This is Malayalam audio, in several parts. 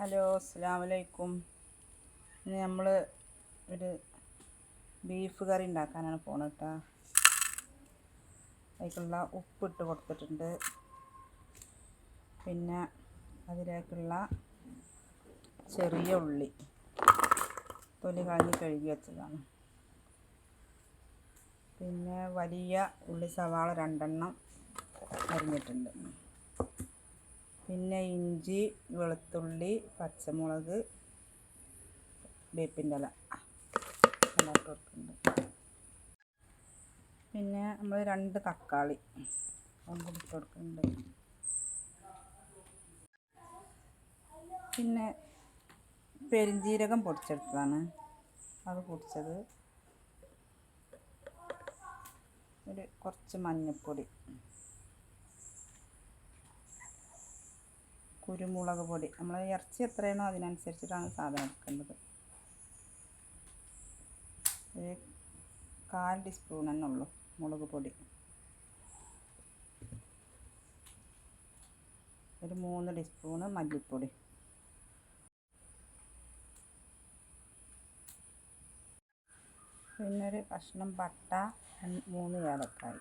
ഹലോ അസ്സാം വലൈക്കും ഇനി നമ്മൾ ഒരു ബീഫ് കറി ഉണ്ടാക്കാനാണ് പോണത് കേട്ടോ അതിലേക്കുള്ള ഉപ്പിട്ട് കൊടുത്തിട്ടുണ്ട്. പിന്നെ അതിലേക്കുള്ള ചെറിയ ഉള്ളി. തൊലി കളഞ്ഞ് കഴുകി വെച്ചതാണ്. പിന്നെ വലിയ ഉള്ളി സവാള രണ്ടെണ്ണം അരിഞ്ഞിട്ടുണ്ട്. പിന്നെ ഇഞ്ചി വെളുത്തുള്ളി പച്ചമുളക് വേപ്പിന്റെ ഇല. പിന്നെ നമ്മൾ രണ്ട് തക്കാളി ഇട്ട് കൊടുക്കുന്നുണ്ട്. പിന്നെ പെരിഞ്ജീരകം പൊടിച്ചെടുത്തതാണ്. അത് പൊടിച്ചത് ഒരു കുറച്ച് മഞ്ഞൾപ്പൊടി കുരുമുളക് പൊടി. നമ്മൾ ഇറച്ചി എത്രയാണോ അതിനനുസരിച്ചിട്ടാണ് സാധനം എടുക്കേണ്ടത്. ഒരു കാൽ ടീസ്പൂൺ തന്നെ മുളക് പൊടി. ഒരു മൂന്ന് ടീസ്പൂണ് മല്ലിപ്പൊടി. പിന്നെ കഷ്ണം പട്ട മൂന്ന് ഏലക്കായി.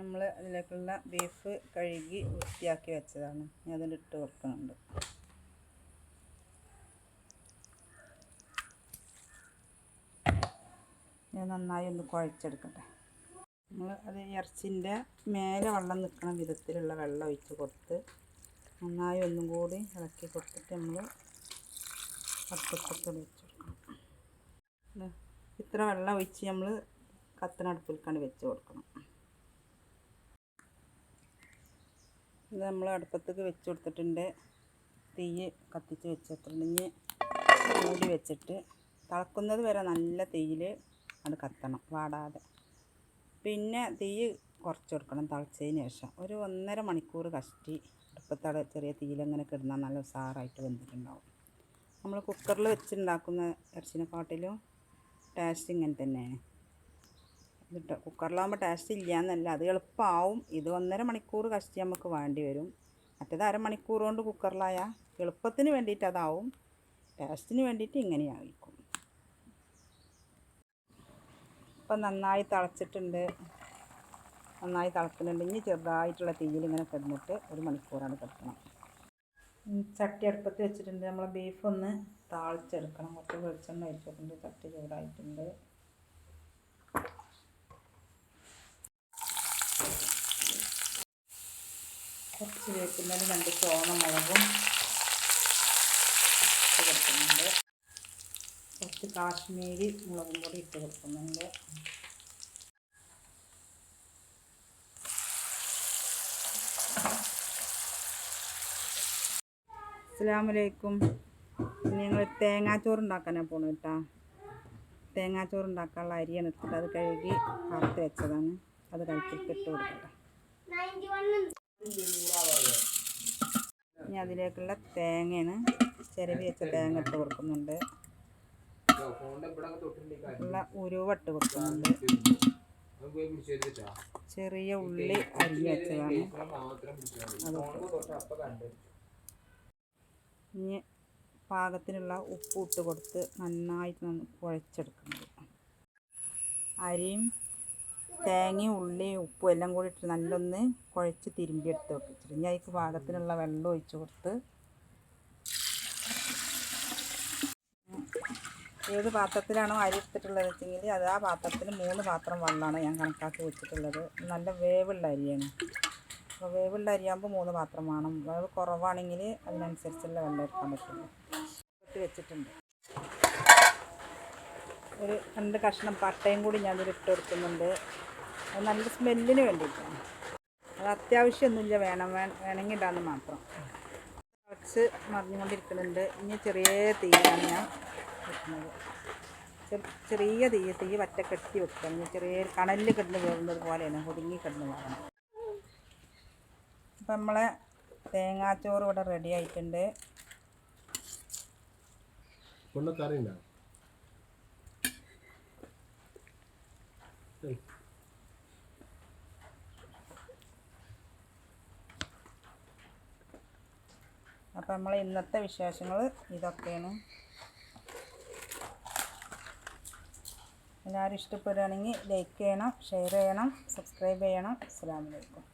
നമ്മൾ അതിലേക്കുള്ള ബീഫ് കഴുകി വൃത്തിയാക്കി വെച്ചതാണ്. ഇനി അതിലിട്ട് കൊടുക്കുന്നുണ്ട്. ഞാൻ നന്നായി ഒന്ന് കുഴച്ചെടുക്കട്ടെ. നമ്മൾ അത് ഇറച്ചിന്റെ മേലെ വെള്ളം നിൽക്കുന്ന വിധത്തിലുള്ള വെള്ളം ഒഴിച്ച് കൊടുത്ത് നന്നായി ഒന്നും കൂടി ഇളക്കി കൊടുത്തിട്ട് നമ്മൾ അടുപ്പത്തൊക്കെ വെച്ച് കൊടുക്കണം. ഇത്ര വെള്ളം ഒഴിച്ച് നമ്മൾ കത്തിനടുപ്പിൽക്കാണ്ട് വെച്ച് കൊടുക്കണം. ഇത് നമ്മൾ അടുപ്പത്തേക്ക് വെച്ച് കൊടുത്തിട്ടുണ്ട്. തീ കത്തിച്ച് വെച്ചിട്ടുണ്ടെങ്കിൽ മൂടി വെച്ചിട്ട് തിളക്കുന്നത് വരെ നല്ല തീയിൽ അത് കത്തണം വാടാതെ. പിന്നെ തീ കുറച്ച് കൊടുക്കണം തിളച്ചതിന് ശേഷം. ഒരു ഒന്നര മണിക്കൂർ കഷ്ടി അടുപ്പത്തട ചെറിയ തീയിലങ്ങനെ കിടന്നാൽ നല്ല ഉസാറായിട്ട് വെന്തിട്ടുണ്ടാവും. നമ്മൾ കുക്കറിൽ വെച്ചുണ്ടാക്കുന്ന ഇറച്ചിനെക്കാട്ടിലും ടേസ്റ്റ് ഇങ്ങനെ തന്നെയാണ്. ഇതിട്ട് കുക്കറിലാകുമ്പോൾ ടേസ്റ്റ് ഇല്ല എന്നല്ല അത് എളുപ്പമാവും ഇത് ഒന്നര മണിക്കൂർ കഷ്ടി നമുക്ക് വേണ്ടി വരും. മറ്റേത് അരമണിക്കൂർ കൊണ്ട് കുക്കറിലായാൽ എളുപ്പത്തിന് വേണ്ടിയിട്ട് അതാവും. ടേസ്റ്റിന് വേണ്ടിയിട്ട് ഇങ്ങനെയായിരിക്കും. ഇപ്പം നന്നായി തിളച്ചിട്ടുണ്ട്. നന്നായി തിളക്കുന്നുണ്ട്. ഇനി ചെറുതായിട്ടുള്ള തീയിൽ ഇങ്ങനെ കിടന്നിട്ട് ഒരു മണിക്കൂറാണ് കിടക്കണം. ചട്ടി അടുപ്പത്ത് വെച്ചിട്ടുണ്ട്. നമ്മൾ ബീഫ് ഒന്ന് താളിച്ചെടുക്കണം. കുറച്ച് വെളിച്ചെണ്ണ ഒഴിച്ചിട്ടുണ്ട്. ചട്ടി ചൂടായിട്ടുണ്ട് കുറച്ച് വെക്കുന്നതിന് രണ്ട് ചോണമുളകും മുളകും ഇട്ട് കൊടുക്കുന്നുണ്ട്. കുറച്ച് കാശ്മീരി മുളകും കൂടി ഇട്ട് കൊടുക്കുന്നുണ്ട്. അസ്സാമലൈക്കും ഞങ്ങൾ തേങ്ങാച്ചോറ് ഉണ്ടാക്കാനാണ് പോണത് കേട്ടോ തേങ്ങാച്ചോറ് ഉണ്ടാക്കാനുള്ള അരിയാണ് എടുത്തിട്ട് അത് കഴുകി വറുത്ത് വെച്ചതാണ്. അത് കഴിച്ചിട്ട് ഇട്ട് കൊടുക്കട്ടെ. ഇനി അതിലേക്കുള്ള തേങ്ങയാണ്. ചിരവി വെച്ച തേങ്ങ ഇട്ട് കൊടുക്കുന്നുണ്ട്. ഉള്ള ഉരുവട്ട് കൊടുക്കുന്നുണ്ട്. ചെറിയ ഉള്ളി അരിഞ്ഞ് വെച്ചതാണ്. ഇനി പാകത്തിനുള്ള ഉപ്പ് ഇട്ട് കൊടുത്ത് നന്നായിട്ട് നന്ന് കുഴച്ചെടുക്കുന്നത് അരിയും തേങ്ങയും ഉള്ളിയും ഉപ്പും എല്ലാം കൂടി ഇട്ട് നല്ലൊന്ന് കുഴച്ച് തിരുമ്പി എടുത്ത് വെക്കും ഇനി അതിക്ക് പാകത്തിനുള്ള വെള്ളം ഒഴിച്ച് കൊടുത്ത് ഏത് പാത്രത്തിലാണോ അരി എടുത്തിട്ടുള്ളത് വെച്ചെങ്കിൽ അത് ആ പാത്രത്തിൽ മൂന്ന് പാത്രം വെള്ളമാണ് ഞാൻ കണക്കാക്കി വെച്ചിട്ടുള്ളത്. നല്ല വേവുള്ള അരിയാണ്. അപ്പോൾ വേവുള്ള അരിയാകുമ്പോൾ മൂന്ന് പാത്രം വേണം. വേവ് കുറവാണെങ്കിൽ അതിനനുസരിച്ചുള്ള വെള്ളം എടുക്കാൻ പറ്റുള്ളൂ. ഇട്ട് വെച്ചിട്ടുണ്ട്. ഒരു രണ്ട് കഷ്ണം പട്ടയും കൂടി ഞാൻ ഇട്ട് കൊടുക്കുന്നുണ്ട്. നല്ല സ്മെല്ലിന് വേണ്ടിയിട്ടാണ് അത് അത്യാവശ്യമൊന്നുമില്ല വേണം വേണമെങ്കിൽ ഇടാന്ന് മാത്രം. കുറച്ച് മറിഞ്ഞുകൊണ്ടിരിക്കുന്നുണ്ട്. ഇനി ചെറിയ തീയാണ് ഞാൻ വെക്കുന്നത്. ചെറു- ചെറിയ തീ തീ വറ്റ കെട്ടി വെക്കുക ചെറിയ കണലിൽ കിടന്ന് വേവുന്നത് പോലെയാണ്. കുടുങ്ങി കിടന്ന് വേണം അപ്പം നമ്മളെ തേങ്ങാച്ചോറ് ഇവിടെ റെഡി ആയിട്ടുണ്ട്. കറി അപ്പോൾ നമ്മളെ ഇന്നത്തെ വിശേഷങ്ങൾ ഇതൊക്കെയാണ്. എല്ലാവരും ഇഷ്ടപ്പെടുകയാണെങ്കിൽ ലൈക്ക് ചെയ്യണം ഷെയർ ചെയ്യണം സബ്സ്ക്രൈബ് ചെയ്യണം. അസ്സാം വലൈക്കും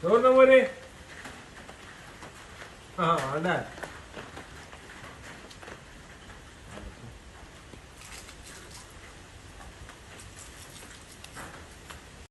ചോറിന മോനെ ആ വേണ്ട.